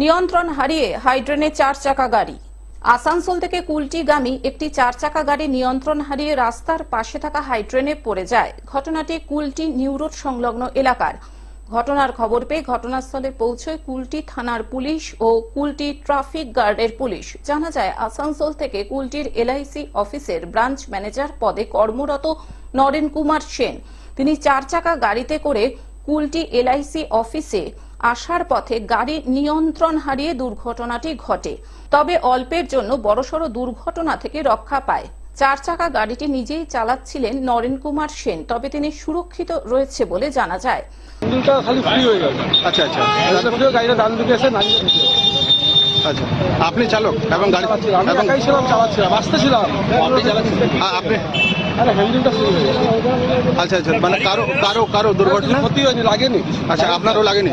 নিয়ন্ত্রণ হারিয়ে হাইড্রেনে চার চাকা গাড়ি। আসানসোল থেকে কুলটিগামী একটি চার চাকা গাড়ি নিয়ন্ত্রণ হারিয়ে রাস্তার পাশে থাকা হাইড্রেনে পড়ে যায়। ঘটনাটি কুলটি নিউ রোড সংলগ্ন এলাকার। ঘটনার খবর পেয়ে ঘটনাস্থলে পৌঁছয় কুলটি থানার পুলিশ ও কুলটি ট্রাফিক গার্ডের পুলিশ। জানা যায়, আসানসোল থেকে কুলটির এলআইসি অফিসের ব্রাঞ্চ ম্যানেজার পদে কর্মরত নরেন কুমার সেন। তিনি চার চাকা গাড়িতে করে কুলটি এলআইসি অফিসে আসার পথে গাড়ি নিয়ন্ত্রণ হারিয়ে দুর্ঘটনাটি ঘটে। তবে অল্পের জন্য বড়সড় দুর্ঘটনা থেকে রক্ষা পায়। চার চাকা গাড়িটি নিজেই চালাচ্ছিলেন নরেন কুমার সেন তবে তিনি সুরক্ষিত রয়েছে বলে জানা যায়। হ্যান্ডেলটা খালি ফ্রি হয়ে গেল। আচ্ছা আচ্ছা। গাড়িটা ফ্রি গাড়িটা ডান দিকে এসে নামিয়ে আচ্ছা। আপনি চালক এবং গাড়ি আমি একাই ছিলাম চালাচ্ছিলাম আসতেছিলাম। আপনি আরে হ্যান্ডেলটা ফ্রি হয়ে গেল। আচ্ছা আচ্ছা। মানে কারও কারও কারও দুর্ঘটনা? ক্ষতি হয়নি লাগেনি। আচ্ছা আপনারও লাগেনি?